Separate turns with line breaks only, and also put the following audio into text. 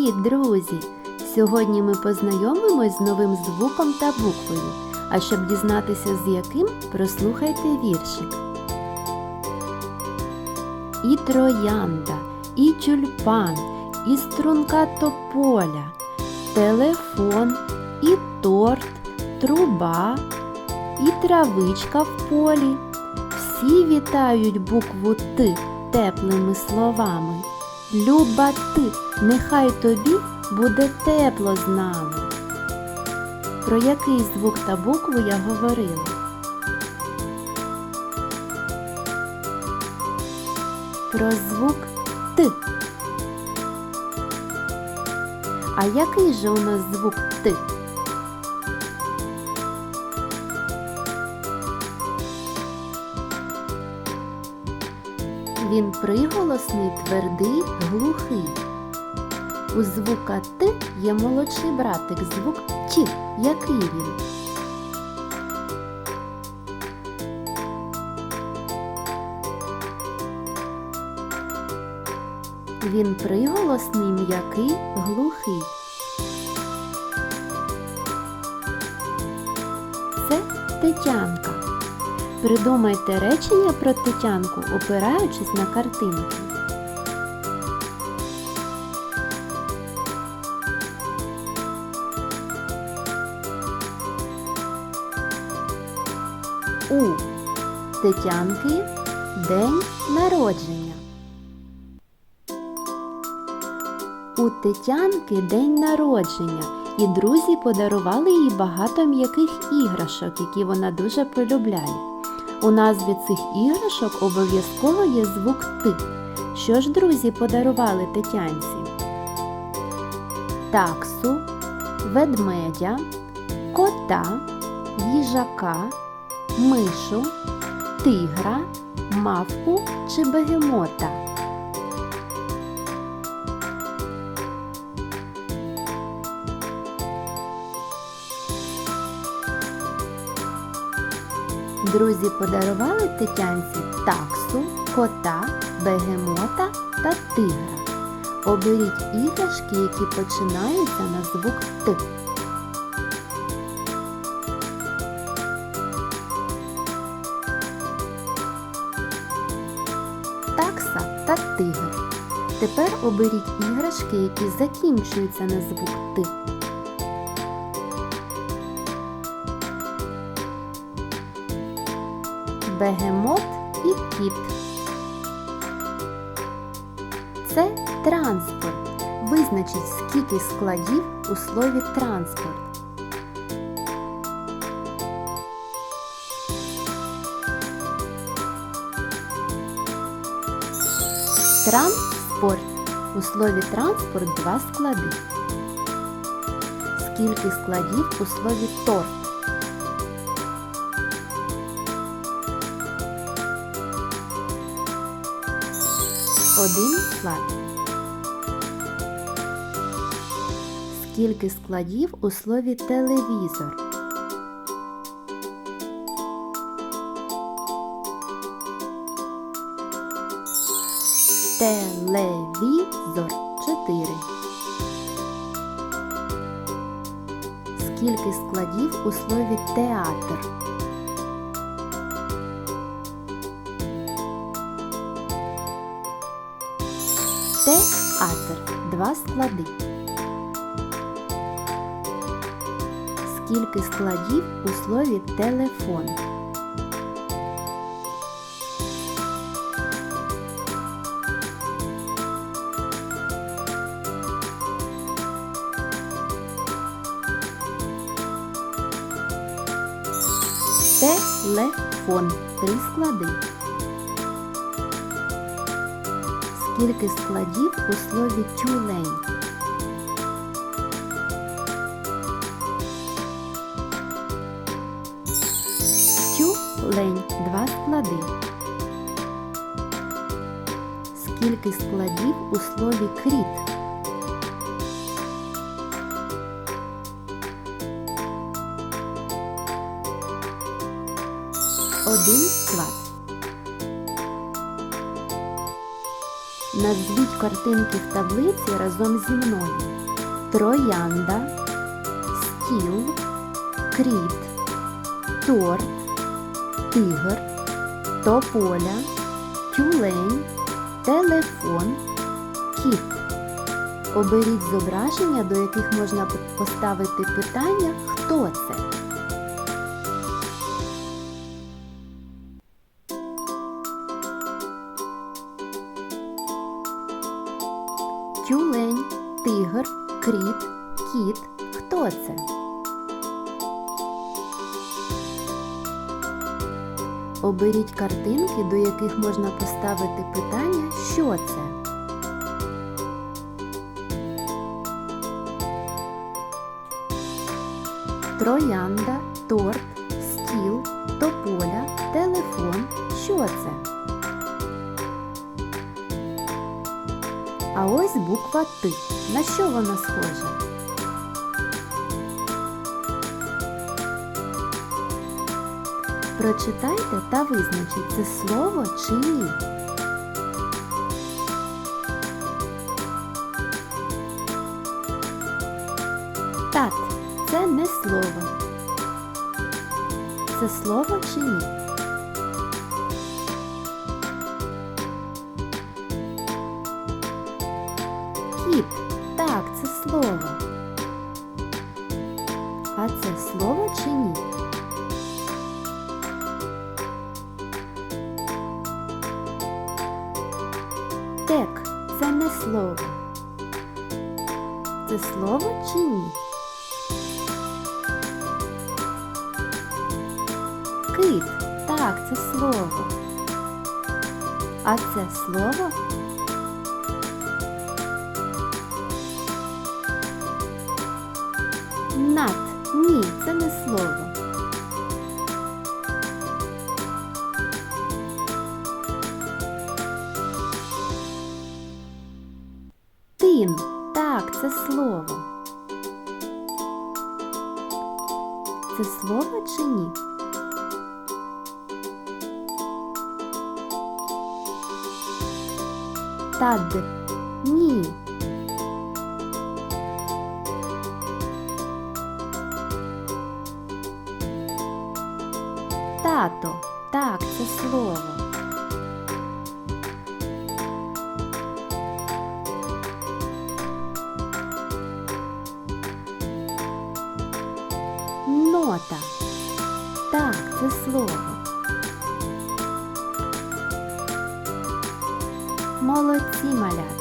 Привіт, друзі! Сьогодні ми познайомимось з новим звуком та буквою. А щоб дізнатися з яким, прослухайте віршик. І троянда, і тюльпан, і струнка тополя, телефон, і торт, труба, і травичка в полі. Всі вітають букву Т теплими словами. Люба ти, нехай тобі буде тепло з нами. Про який звук та букву я говорила? Про звук Т. А який же у нас звук Т? Він приголосний, твердий, глухий. У звука Т є молодший братик, звук Т. Який він? Він приголосний, м'який, глухий. Це Тетянка. Придумайте речення про Тетянку, опираючись на картинки. У Тетянки день народження. У Тетянки день народження, і друзі подарували їй багато м'яких іграшок, які вона дуже полюбляє. У назві цих іграшок обов'язково є звук Т. Що ж друзі подарували Тетянці? Таксу, ведмедя, кота, їжака, мишу, тигра, мавку чи бегемота. Друзі подарували Тетянці таксу, кота, бегемота та тигра. Оберіть іграшки, які починаються на звук Т. Такса та тигр. Тепер оберіть іграшки, які закінчуються на звук Т. бегемот і кіт. Це транспорт. Визначить, скільки складів у слові транспорт. Транспорт. У слові транспорт два склади. Скільки складів у слові торт? Один склад. Скільки складів у слові телевізор? Телевізор. Чотири. Скільки складів у слові театр? Театр. Два склади. Скільки складів у слові телефон? Телефон. Три склади. Скільки складів у слові тюлень? Тюлень. Два склади. Скільки складів у слові кріт? Один склад. Назвіть картинки в таблиці разом зі мною. Троянда, стіл, кріт, торт, тигр, тополя, тюлень, телефон, кіт. Оберіть зображення, до яких можна поставити питання Хто це? Тюлень, тигр, кріт, кіт. Хто це? Оберіть картинки, до яких можна поставити питання Що це? Троянда, торт, стіл, тополя, телефон. Що це? А ось буква Т. На що вона схожа? Прочитайте та визначіть, це слово чи ні. Так, це не слово. Це слово чи ні? Слово. А це слово чи ні? Тек це не слово. Це слово чи ні? Кит. Так, це слово. А це слово? Над. Ні, це не слово. Тин. Так, це слово. Це слово чи ні? Тад. Ні. Тато. Так, це слово. Нота. Так, це слово. Молодці малята.